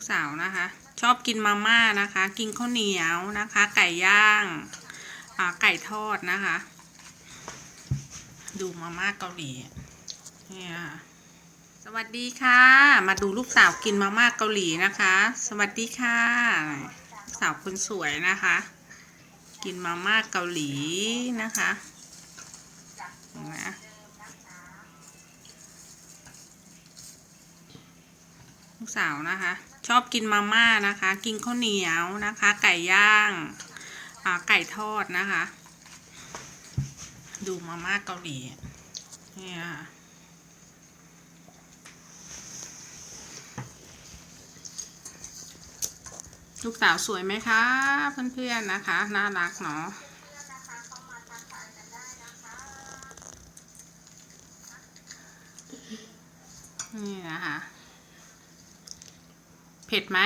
กสาวนะคะ ชอบกินมาม่านะคะ กินข้าวเหนียวนะคะ ไก่ย่างาไก่ทอดนะคะ ดูมาม่าเกาหลีเนี่ยค่ะสวัสดีค่ะ มาดูลูกสาวกินมาม่าเกาหลีนะคะ สวัสดีค่ะสาวคนสวยนะคะ กินมาม่าเกาหลีนะคะนไหมลูกสาวนะคะ ชอบกินมาม่านะคะ กินข้าวเหนียวนะคะ ไก่ย่างาไก่ทอดนะคะ ดูมาม่าเกาหลีเนี่ยค่ะลูกสาวสวยไหมคะเพื่อนๆนะคะ น่ารักเนาะนี่นะคะ เผ็ดไหม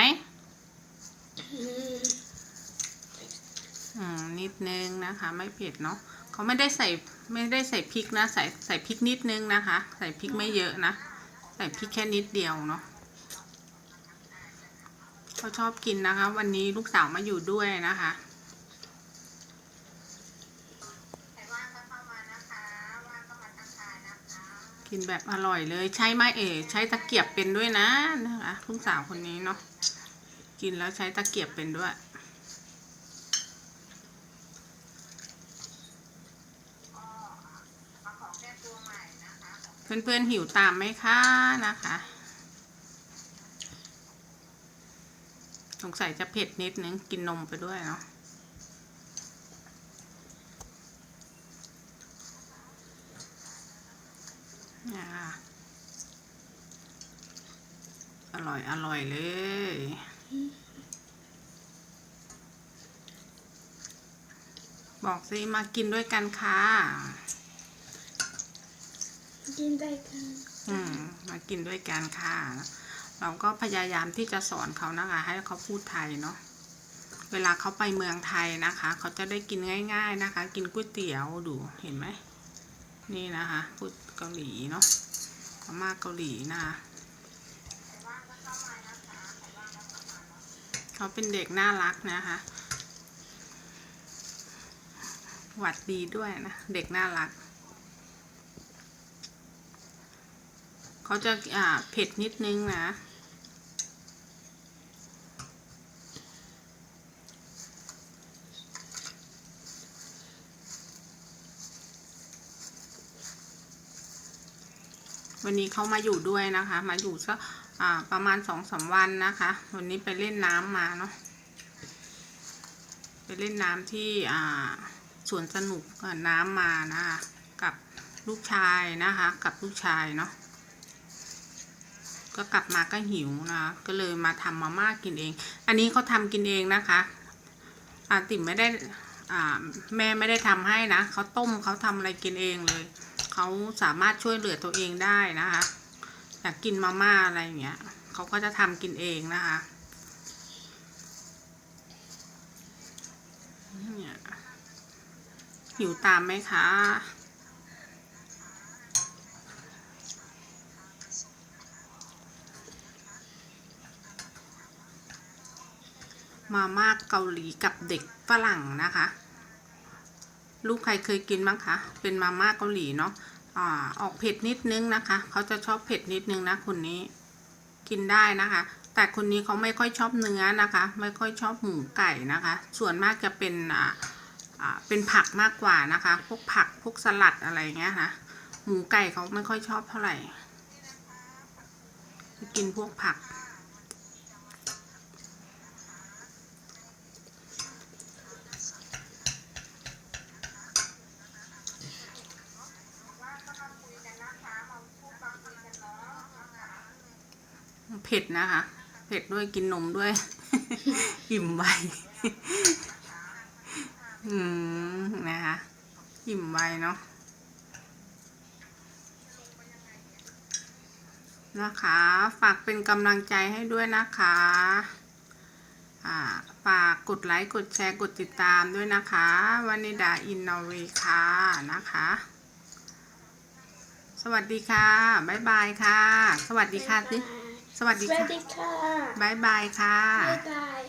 อืมนิดนึงนะคะ ไม่เผ็ดเนาะเขาไม่ได้ใส่ไม่ได้ใส่พริกนะใส่ใส่พริกนิดนึงนะคะ ใส่พริกไม่เยอะนะ ใส่พริกแค่นิดเดียวเนาะเขาชอบกินนะคะ วันนี้ลูกสาวมาอยู่ด้วยนะคะ กินแบบอร่อยเลยใช้ไม้เอ๋ใช้ตะเกียบเป็นด้วยนะนะคะลูกสาวคนนี้เนาะกินแล้วใช้ตะเกียบเป็นด้วยเพื่อนๆหิวตามไหมคะนะคะ สงสัยจะเผ็ดนิดนึงกินนมไปด้วยเนาะเนี่ยค่ะ อร่อย อร่อยเลย บอกสิ มากินด้วยกันค่ะ กินได้กัน อืม มากินด้วยกันค่ะ เราก็พยายามที่จะสอนเขานะคะ ให้เขาพูดไทยเนาะ เวลาเขาไปเมืองไทยนะคะ เขาจะได้กินง่าย ๆนะคะ กินก๋วยเตี๋ยวดู เห็นไหม นี่นะคะพูดเกาหลีเนาะมาม่าเกาหลีนะคะเขาเป็นเด็กน่ารักนะคะหวัดดีด้วยนะ เด็กน่ารัก เขาจะอ่าเผ็ดนิดนึงนะ วันนี้เขามาอยู่ด้วยนะคะ มาอยู่สักประมาณสองสามวันนะคะ วันนี้ไปเล่นน้ำมาเนาะไปเล่นน้ำที่สวนสนุกน้ำมานะคะกับลูกชายนะคะ กับลูกชายเนาะก็กลับมาก็หิวนะ ก็เลยมาทำมาม่ากินเอง อันนี้เขาทำกินเองนะคะอาติ๋มไม่ได้แม่ไม่ได้ทำให้นะเขาต้มเขาทำอะไรกินเองเลย เขาสามารถช่วยเหลือตัวเองได้นะคะอยากกินมาม่าอะไรอย่างเงี้ยเขาก็จะทำกินเองนะคะหิวตามไหมคะมาม่าเกาหลีกับเด็กฝรั่งนะคะ ลูกใครเคยกินบ้างคะ เป็นมาม่าเกาหลีเนาะอ่าออกเผ็ดนิดนึงนะคะ เขาจะชอบเผ็ดนิดนึงนะคนนี้ กินได้นะคะ แต่คนนี้เขาไม่ค่อยชอบเนื้อนะคะ ไม่ค่อยชอบหมูไก่นะคะ ส่วนมากจะเป็นอ่าเป็นผักมากกว่านะคะ พวกผักพวกสลัดอะไรเงี้ยนะ หมูไก่เขาไม่ค่อยชอบเท่าไหร่ กินพวกผัก เผ็ดนะคะ เผ็ดด้วยกินนมด้วย อิ่มไวอืมนะคะ อิ่มไวเนาะนะคะ ฝากเป็นกำลังใจให้ด้วยนะคะอ่าฝากกดไลค์ กดแชร์ กดติดตามด้วยนะคะวานิดาอินนอร์เวย์ค่ะนะคะ สวัสดีค่ะ บ๊ายบายค่ะ สวัสดีค่ะสิบ๊ายบาย สวัสสดีวัสค่ะดีค่ะบายบายค่ะ บ๊ายบาย